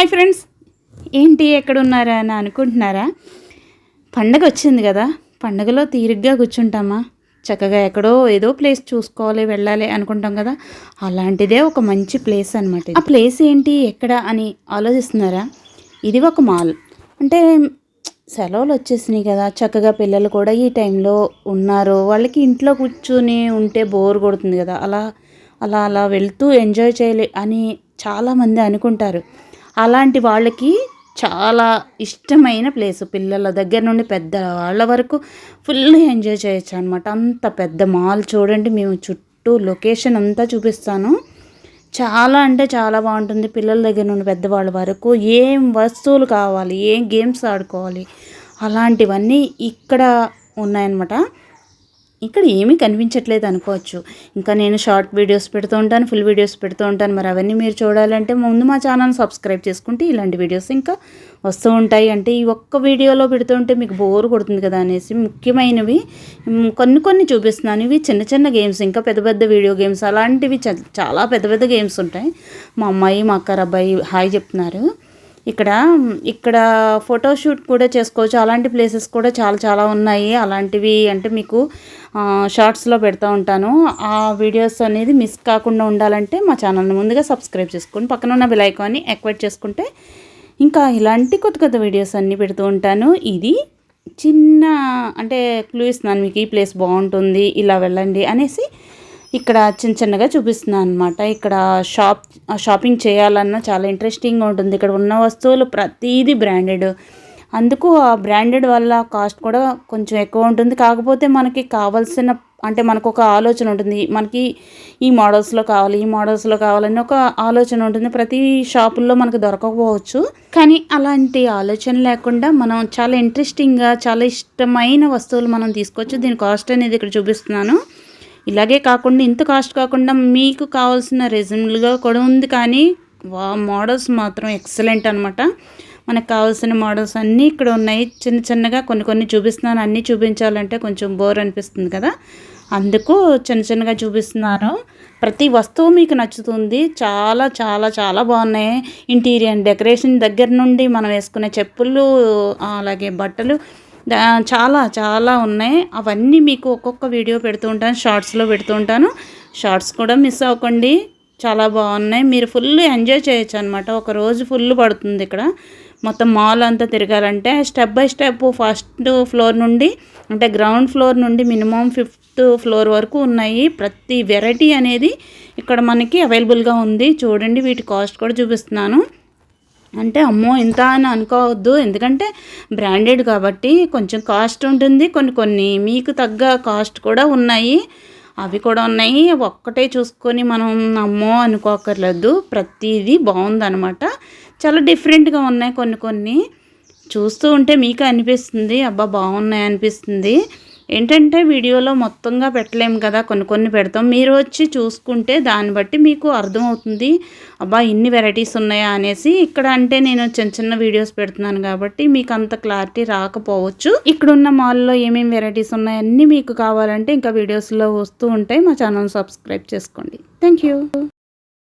Hi friends. ఏంటి ఎక్కడున్నారా అని అనుకుంటున్నారా? పండగ వచ్చింది కదా పండగలో తీరిగ్గా కూర్చుంటామా? చక్కగా ఎక్కడో ఏదో ప్లేస్ చూసుకోవాలి వెళ్ళాలి అనుకుంటాం కదా అలాంటిదే ఒక మంచి ప్లేస్ అనమాట ఆ ప్లేస్ ఏంటి ఎక్కడ అని ఆలోచిస్తున్నారా? ఇది ఒక మాల్. అంటే సెలవులు వచ్చేసినాయి కదా చక్కగా పిల్లలు కూడా ఈ టైంలో ఉన్నారు. వాళ్ళకి ఇంట్లో కూర్చుని ఉంటే బోర్ కొడుతుంది కదా అలా అలా అలా వెళ్తూ ఎంజాయ్ చేయాలి అని చాలామంది అనుకుంటారు. అలాంటి వాళ్ళకి చాలా ఇష్టమైన ప్లేస్. పిల్లల దగ్గర నుండి పెద్ద వాళ్ళ వరకు ఫుల్ ఎంజాయ్ చేయొచ్చు అనమాట అంత పెద్ద మాల్ చూడండి మేము చుట్టూ లొకేషన్ అంతా చూపిస్తాను. చాలా అంటే చాలా బాగుంటుంది పిల్లల దగ్గర నుండి పెద్దవాళ్ళ వరకు. ఏం వస్తువులు కావాలి ఏం గేమ్స్ ఆడుకోవాలి అలాంటివన్నీ ఇక్కడ ఉన్నాయన్నమాట. ఇక్కడ ఏమీ కనిపించట్లేదు అనుకోవచ్చు. ఇంకా నేను షార్ట్ వీడియోస్ పెడుతూ ఉంటాను ఫుల్ వీడియోస్ పెడుతూ ఉంటాను. మరి అవన్నీ మీరు చూడాలంటే ముందు మా ఛానల్ సబ్స్క్రైబ్ చేసుకుంటే ఇలాంటి వీడియోస్ ఇంకా వస్తూ ఉంటాయి. అంటే ఈ ఒక్క వీడియోలో పెడుతుంటే మీకు బోర్ కొడుతుంది కదా అనేసి ముఖ్యమైనవి కొన్ని కొన్ని చూపిస్తున్నాను. ఇవి చిన్న చిన్న గేమ్స్ ఇంకా పెద్ద పెద్ద వీడియో గేమ్స్ అలాంటివి చాలా పెద్ద పెద్ద గేమ్స్ ఉంటాయి. మా అమ్మాయి మా అక్కరబ్బాయి హాయ్ చెప్తున్నారు. ఇక్కడ ఇక్కడ ఫోటోషూట్ కూడా చేసుకోవచ్చు. అలాంటి ప్లేసెస్ కూడా చాలా చాలా ఉన్నాయి. అలాంటివి అంటే మీకు షార్ట్స్లో పెడతా ఉంటాను. ఆ వీడియోస్ అనేది మిస్ కాకుండా ఉండాలంటే మా ఛానల్ని ముందుగా సబ్స్క్రైబ్ చేసుకుని పక్కన ఉన్న బెల్ ఐకాన్ని యాక్టివేట్ చేసుకుంటే ఇంకా ఇలాంటి కొత్త కొత్త వీడియోస్ అన్నీ పెడుతూ ఉంటాను. ఇది చిన్న అంటే క్లూ ఇస్తున్నాను మీకు ఈ ప్లేస్ బాగుంటుంది ఇలా వెళ్ళండి అనేసి ఇక్కడ చిన్న చిన్నగా చూపిస్తున్నాను అనమాట ఇక్కడ షాప్ షాపింగ్ చేయాలన్నా చాలా ఇంట్రెస్టింగ్గా ఉంటుంది. ఇక్కడ ఉన్న వస్తువులు ప్రతీది బ్రాండెడ్. అందుకు ఆ బ్రాండెడ్ వల్ల కాస్ట్ కూడా కొంచెం ఎక్కువ ఉంటుంది. కాకపోతే మనకి కావాల్సిన అంటే మనకు ఒక ఆలోచన ఉంటుంది. మనకి ఈ మోడల్స్లో కావాలి ఈ మోడల్స్లో కావాలని ఒక ఆలోచన ఉంటుంది. ప్రతి షాపుల్లో మనకు దొరకకపోవచ్చు. కానీ అలాంటి ఆలోచన లేకుండా మనం చాలా ఇంట్రెస్టింగ్గా చాలా ఇష్టమైన వస్తువులు మనం తీసుకోవచ్చు. దీని కాస్ట్ అనేది ఇక్కడ చూపిస్తున్నాను. ఇలాగే కాకుండా ఇంత కాస్ట్ కాకుండా మీకు కావాల్సిన రీజనబుల్గా కూడా ఉంది కానీ వా మోడల్స్ మాత్రం ఎక్సలెంట్ అనమాట మనకు కావాల్సిన మోడల్స్ అన్నీ ఇక్కడ ఉన్నాయి. చిన్న చిన్నగా కొన్ని కొన్ని చూపిస్తున్నాను. అన్నీ చూపించాలంటే కొంచెం బోర్ అనిపిస్తుంది కదా. అందుకు చిన్న చిన్నగా చూపిస్తున్నాను. ప్రతి వస్తువు మీకు నచ్చుతుంది. చాలా చాలా చాలా బాగున్నాయి. ఇంటీరియర్ డెకరేషన్ దగ్గర నుండి మనం వేసుకునే చెప్పులు అలాగే బట్టలు చాలా చాలా ఉన్నాయి. అవన్నీ మీకు ఒక్కొక్క వీడియో పెడుతూ ఉంటాను షార్ట్స్లో పెడుతూ ఉంటాను. షార్ట్స్ కూడా మిస్ అవ్వకండి. చాలా బాగున్నాయి. మీరు ఫుల్ ఎంజాయ్ చేయొచ్చు అనమాట ఒక రోజు ఫుల్ పడుతుంది ఇక్కడ. మొత్తం మాల్ అంతా తిరగాలంటే step by step first floor నుండి అంటే గ్రౌండ్ ఫ్లోర్ నుండి మినిమం ఫిఫ్త్ ఫ్లోర్ వరకు ఉన్నాయి. ప్రతి వెరైటీ అనేది ఇక్కడ మనకి అవైలబుల్గా ఉంది. చూడండి వీటి కాస్ట్ కూడా చూపిస్తున్నాను. అంటే అమ్మో ఇంత అని అనుకోవద్దు. ఎందుకంటే బ్రాండెడ్ కాబట్టి కొంచెం కాస్ట్ ఉంటుంది. కొన్ని కొన్ని మీకు తగ్గ కాస్ట్ కూడా ఉన్నాయి. అవి కూడా ఉన్నాయి. ఒక్కటే చూసుకొని మనం అమ్మో అనుకోకర్లేదు. ప్రతిదీ బాగుందనమాట చాలా డిఫరెంట్గా ఉన్నాయి కొన్ని కొన్ని. చూస్తూ ఉంటే మీకు అనిపిస్తుంది. అబ్బా బాగున్నాయి అనిపిస్తుంది ఏంటంటే వీడియోలో మొత్తంగా పెట్టలేము కదా కొన్ని కొన్ని పెడతాం. మీరు వచ్చి చూసుకుంటే దాన్ని బట్టి మీకు అర్థమవుతుంది. అబ్బా ఇన్ని వెరైటీస్ ఉన్నాయా అనేసి ఇక్కడ అంటే నేను చిన్న చిన్న వీడియోస్ పెడుతున్నాను కాబట్టి మీకు అంత క్లారిటీ రాకపోవచ్చు. ఇక్కడున్న మాల్లో ఏమేమి వెరైటీస్ ఉన్నాయన్నీ మీకు కావాలంటే ఇంకా వీడియోస్లో వస్తూ ఉంటాయి. మా ఛానల్ సబ్స్క్రైబ్ చేసుకోండి. Thank you.